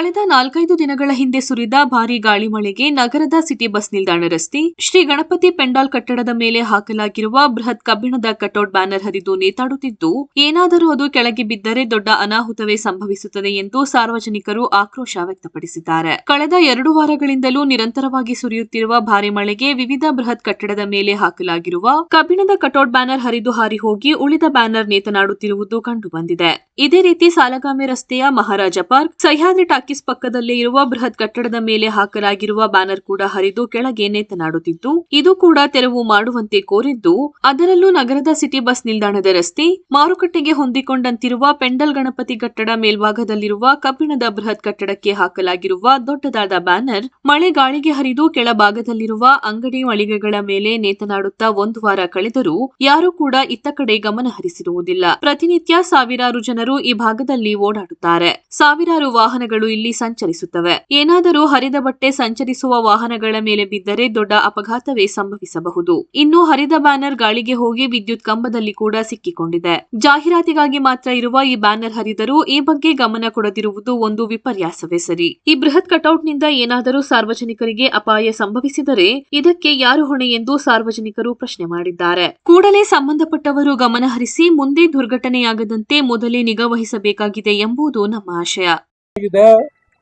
ಕಳೆದ ನಾಲ್ಕೈದು ದಿನಗಳ ಹಿಂದೆ ಸುರಿದ ಭಾರಿ ಗಾಳಿ ಮಳೆಗೆ ನಗರದ ಸಿಟಿ ಬಸ್ ನಿಲ್ದಾಣ ರಸ್ತೆ, ಶ್ರೀ ಗಣಪತಿ ಪೆಂಡಾಲ್ ಕಟ್ಟಡದ ಮೇಲೆ ಹಾಕಲಾಗಿರುವ ಬೃಹತ್ ಕಬ್ಬಿಣದ ಕಟೌಟ್ ಬ್ಯಾನರ್ ಹರಿದು ನೇತಾಡುತ್ತಿದ್ದು, ಏನಾದರೂ ಅದು ಕೆಳಗೆ ಬಿದ್ದರೆ ದೊಡ್ಡ ಅನಾಹುತವೇ ಸಂಭವಿಸುತ್ತದೆ ಎಂದು ಸಾರ್ವಜನಿಕರು ಆಕ್ರೋಶ ವ್ಯಕ್ತಪಡಿಸಿದ್ದಾರೆ. ಕಳೆದ ಎರಡು ವಾರಗಳಿಂದಲೂ ನಿರಂತರವಾಗಿ ಸುರಿಯುತ್ತಿರುವ ಭಾರಿ ಮಳೆಗೆ ವಿವಿಧ ಬೃಹತ್ ಕಟ್ಟಡದ ಮೇಲೆ ಹಾಕಲಾಗಿರುವ ಕಬ್ಬಿಣದ ಕಟೌಟ್ ಬ್ಯಾನರ್ ಹರಿದು ಹಾರಿ ಹೋಗಿ ಉಳಿದ ಬ್ಯಾನರ್ ನೇತನಾಡುತ್ತಿರುವುದು ಕಂಡುಬಂದಿದೆ. ಇದೇ ರೀತಿ ಸಾಲಗಾಮೆ ರಸ್ತೆಯ ಮಹಾರಾಜ ಪಾರ್ಕ್, ಸಹ್ಯಾದ್ರಿ ಟಾಕೀಸ್ ಪಕ್ಕದಲ್ಲೇ ಇರುವ ಬೃಹತ್ ಕಟ್ಟಡದ ಮೇಲೆ ಹಾಕಲಾಗಿರುವ ಬ್ಯಾನರ್ ಕೂಡ ಹರಿದು ಕೆಳಗೆ ನೇತನಾಡುತ್ತಿದ್ದು ಇದು ಕೂಡ ತೆರವು ಮಾಡುವಂತೆ ಕೋರಿದ್ದು, ಅದರಲ್ಲೂ ನಗರದ ಸಿಟಿ ಬಸ್ ನಿಲ್ದಾಣದ ರಸ್ತೆ, ಮಾರುಕಟ್ಟೆಗೆ ಹೊಂದಿಕೊಂಡಂತಿರುವ ಪೆಂಡಲ್ ಗಣಪತಿ ಕಟ್ಟಡ ಮೇಲ್ಭಾಗದಲ್ಲಿರುವ ಕಬ್ಬಿಣದ ಬೃಹತ್ ಕಟ್ಟಡಕ್ಕೆ ಹಾಕಲಾಗಿರುವ ದೊಡ್ಡದಾದ ಬ್ಯಾನರ್, ಮಳೆ ಗಾಳಿಗೆ ಹರಿದು ಕೆಳಭಾಗದಲ್ಲಿರುವ ಅಂಗಡಿ ಮಳಿಗೆಗಳ ಮೇಲೆ ನೇತನಾಡುತ್ತಾ ಒಂದು ವಾರ ಕಳೆದರೂ ಯಾರೂ ಕೂಡ ಇತ್ತ ಕಡೆ ಗಮನ ಹರಿಸಿರುವುದಿಲ್ಲ. ಪ್ರತಿನಿತ್ಯ ಸಾವಿರಾರು ಜನರು ಈ ಭಾಗದಲ್ಲಿ ಓಡಾಡುತ್ತಾರೆ. ಸಾವಿರಾರು ವಾಹನಗಳು ಸಂಚರಿಸುತ್ತವೆ. ಏನಾದರೂ ಹರಿದ ಬಟ್ಟೆ ಸಂಚರಿಸುವ ವಾಹನಗಳ ಮೇಲೆ ಬಿದ್ದರೆ ದೊಡ್ಡ ಅಪಘಾತವೇ ಸಂಭವಿಸಬಹುದು. ಇನ್ನು ಹರಿದ ಬ್ಯಾನರ್ ಗಾಳಿಗೆ ಹೋಗಿ ವಿದ್ಯುತ್ ಕಂಬದಲ್ಲಿ ಕೂಡ ಸಿಕ್ಕಿಕೊಂಡಿದೆ. ಜಾಹೀರಾತಿಗಾಗಿ ಮಾತ್ರ ಇರುವ ಈ ಬ್ಯಾನರ್ ಹರಿದರೂ ಈ ಬಗ್ಗೆ ಗಮನ ಕೊಡದಿರುವುದು ಒಂದು ವಿಪರ್ಯಾಸವೇ ಸರಿ. ಈ ಬೃಹತ್ ಕಟೌಟ್ನಿಂದ ಏನಾದರೂ ಸಾರ್ವಜನಿಕರಿಗೆ ಅಪಾಯ ಸಂಭವಿಸಿದರೆ ಇದಕ್ಕೆ ಯಾರು ಹೊಣೆ ಎಂದು ಸಾರ್ವಜನಿಕರು ಪ್ರಶ್ನೆ ಮಾಡಿದ್ದಾರೆ. ಕೂಡಲೇ ಸಂಬಂಧಪಟ್ಟವರು ಗಮನಹರಿಸಿ ಮುಂದೆ ದುರ್ಘಟನೆಯಾಗದಂತೆ ಮೊದಲೇ ನಿಗಾ ವಹಿಸಬೇಕಾಗಿದೆ ಎಂಬುದು ನಮ್ಮ ಆಶಯ. ಇದೆ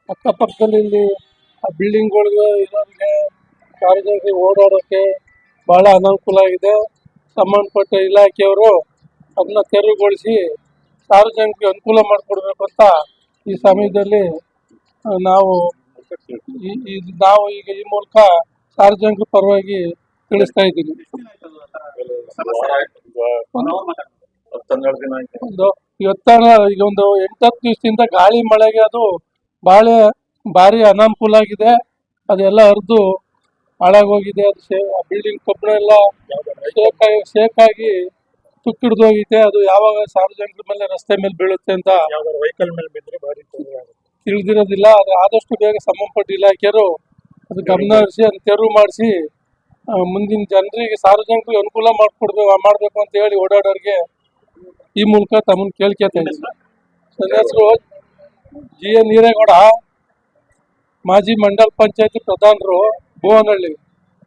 ಅಕ್ಕಪಕ್ಕದಲ್ಲಿ ಇಲ್ಲಿ ಆ ಬಿಲ್ಡಿಂಗ್ಗಳಿಗೆ ಇರೋರಿಗೆ ಸಾರ್ವಜನಿಕರಿಗೆ ಓಡಾಡೋಕೆ ಬಹಳ ಅನಾನುಕೂಲ ಆಗಿದೆ. ಸಂಬಂಧಪಟ್ಟ ಇಲಾಖೆಯವರು ಅದನ್ನ ತೆರವುಗೊಳಿಸಿ ಸಾರ್ವಜನಿಕರಿಗೆ ಅನುಕೂಲ ಮಾಡಿಕೊಡ್ಬೇಕು ಅಂತ ಈ ಸಮಯದಲ್ಲಿ ನಾವು ನಾವು ಈಗ ಈ ಮೂಲಕ ಸಾರ್ವಜನಿಕರ ಪರವಾಗಿ ತಿಳಿಸ್ತಾ ಇದ್ದೀನಿ ಹತ್ತೆರಡು ದಿನ ಆಯ್ತು. ಒಂದು ಇವತ್ತಾನ ಈಗ ಒಂದು ಎಂಟತ್ತು ದಿವಸದಿಂದ ಗಾಳಿ ಮಳೆಗೆ ಅದು ಬಾಳೆ ಭಾರಿ ಅನಾನುಕೂಲ ಆಗಿದೆ. ಅದೆಲ್ಲ ಹರಿದು ಹಾಳಾಗೋಗಿದೆ. ಅದು ಬಿಲ್ಡಿಂಗ್ ಕಬ್ಬಣ ಎಲ್ಲ ಶೇಕಾಗಿ ಆಗಿ ತುಕ್ಕಿಡ್ದು ಹೋಗಿದೆ. ಅದು ಯಾವಾಗ ಸಾರ್ವಜನಿಕರ ಮೇಲೆ ರಸ್ತೆ ಮೇಲೆ ಬೀಳುತ್ತೆ ಅಂತ ಯಾವ್ದಾದ್ರು ವೆಹಿಕಲ್ ಮೇಲೆ ಬಿದ್ದರೆ ಭಾರಿ ತೊಂದರೆ ಆಗುತ್ತೆ. ತಿಳಿದಿರೋದಿಲ್ಲ. ಅದು ಆದಷ್ಟು ಬೇಗ ಸಂಬಂಧಪಟ್ಟ ಇಲಾಖೆಯರು ಅದು ಗಮನ ಹರಿಸಿ ಅದನ್ನ ತೆರವು ಮಾಡಿಸಿ ಮುಂದಿನ ಜನರಿಗೆ ಸಾರ್ವಜನಿಕರಿಗೆ ಅನುಕೂಲ ಮಾಡಿಕೊಡ್ಬೇಕು ಮಾಡಬೇಕು ಅಂತ ಹೇಳಿ ಓಡಾಡೋರಿಗೆ ಈ ಮೂಲಕ ತಮ್ಮನ್ನು ನನ್ನ ಹೆಸರು ಜಿ ಎನ್ ನೀರೇಗೌಡ ಮಾಜಿ ಮಂಡಲ್ ಪಂಚಾಯತಿ ಪ್ರಧಾನರು ಭುವನಹಳ್ಳಿ.